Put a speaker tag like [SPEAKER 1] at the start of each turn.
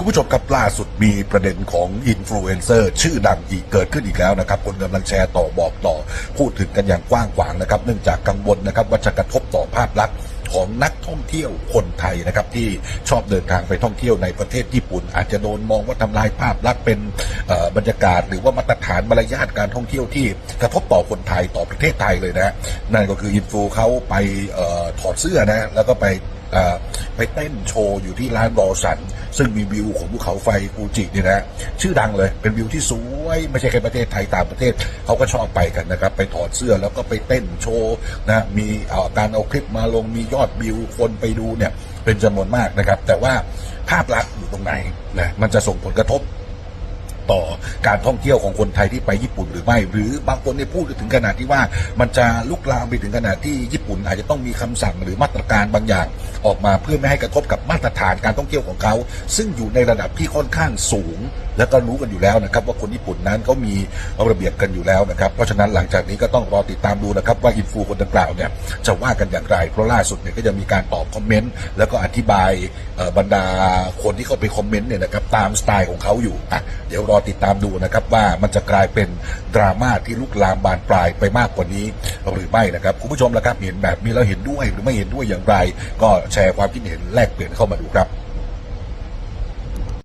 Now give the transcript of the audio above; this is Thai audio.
[SPEAKER 1] คุณผู้ชมครับล่าสุดมีประเด็นของอินฟลูเอนเซอร์ชื่อดังอีกเกิดขึ้นอีกแล้วนะครับคนกำลังแชร์ต่อบอกต่อ พูดถึงกันอย่างกว้างขวางนะครับ เนื่องจากกังวลนะครับว่าจะกระทบต่อภาพลักษณ์ของนักท่องเที่ยวคนไทยนะครับที่ชอบเดินทางไปท่องเที่ยวในประเทศญี่ปุ่น อาจจะโดนมองว่าทำลายภาพลักษณ์เป็นบรรยากาศ หรือว่ามาตรฐานมารยาทการท่องเที่ยวที่กระทบต่อคนไทยต่อประเทศไทยเลยนะนั่นก็คืออินฟูเขาไปออถอดเสื้อนะแล้วก็ไป ไปเต้นโชว์อยู่ที่ร้านรอสัน ซึ่งมีวิวของภูเขาไฟฟูจิเนี่ยนะชื่อดังเลยเป็นวิวที่สวยไม่ใช่แค่ประเทศไทยต่างประเทศเขาก็ชอบไปกันนะครับ ไปถอดเสื้อแล้วก็ไปเต้นโชว์นะมีการเอาคลิปมาลงมียอดวิวคนไปดูเนี่ยเป็นจำนวนมากนะครับ แต่ว่าภาพลักษณ์อยู่ตรงไหนนะมันจะส่งผลกระทบต่อการท่องเที่ยวของคนไทยที่ไปญี่ปุ่นหรือไม่ หรือบางคนเนี่ยพูดถึงขนาดที่ว่ามันจะลุกลามไปถึงขนาดที่ญี่ปุ่นอาจจะต้องมีคำสั่งหรือมาตรการบางอย่าง ออกมาเพื่อไม่ให้กระทบกับมาตรฐานการท่องเที่ยวของเขา ซึ่งอยู่ในระดับที่ค่อนข้างสูง แล้วก็รู้กันอยู่แล้วนะครับ ว่าคนญี่ปุ่นนั้นเขามีระเบียบกันอยู่แล้วนะครับ เพราะฉะนั้นหลังจากนี้ก็ต้องรอติดตามดูนะครับ ว่าอินฟูคนดังกล่าวเนี่ยจะว่ากันอย่างไร เพราะล่าสุดเนี่ยก็จะมีการตอบคอมเมนต์แล้วก็อธิบายบรรดาคนที่เข้าไปคอมเมนต์เนี่ยนะครับตามสไตล์ของเขาอยู่อะเดี๋ยวรอติดตามดูนะครับว่ามันจะกลายเป็นดราม่าที่ลุกลามบานปลายไปมากกว่านี้ หรือไม่นะครับคุณผู้ชมละครับเห็นแบบนี้แล้วเห็นด้วยหรือไม่เห็นด้วยอย่างไร ก็แชร์ความคิดเห็นแลกเปลี่ยนเข้ามาดูครับ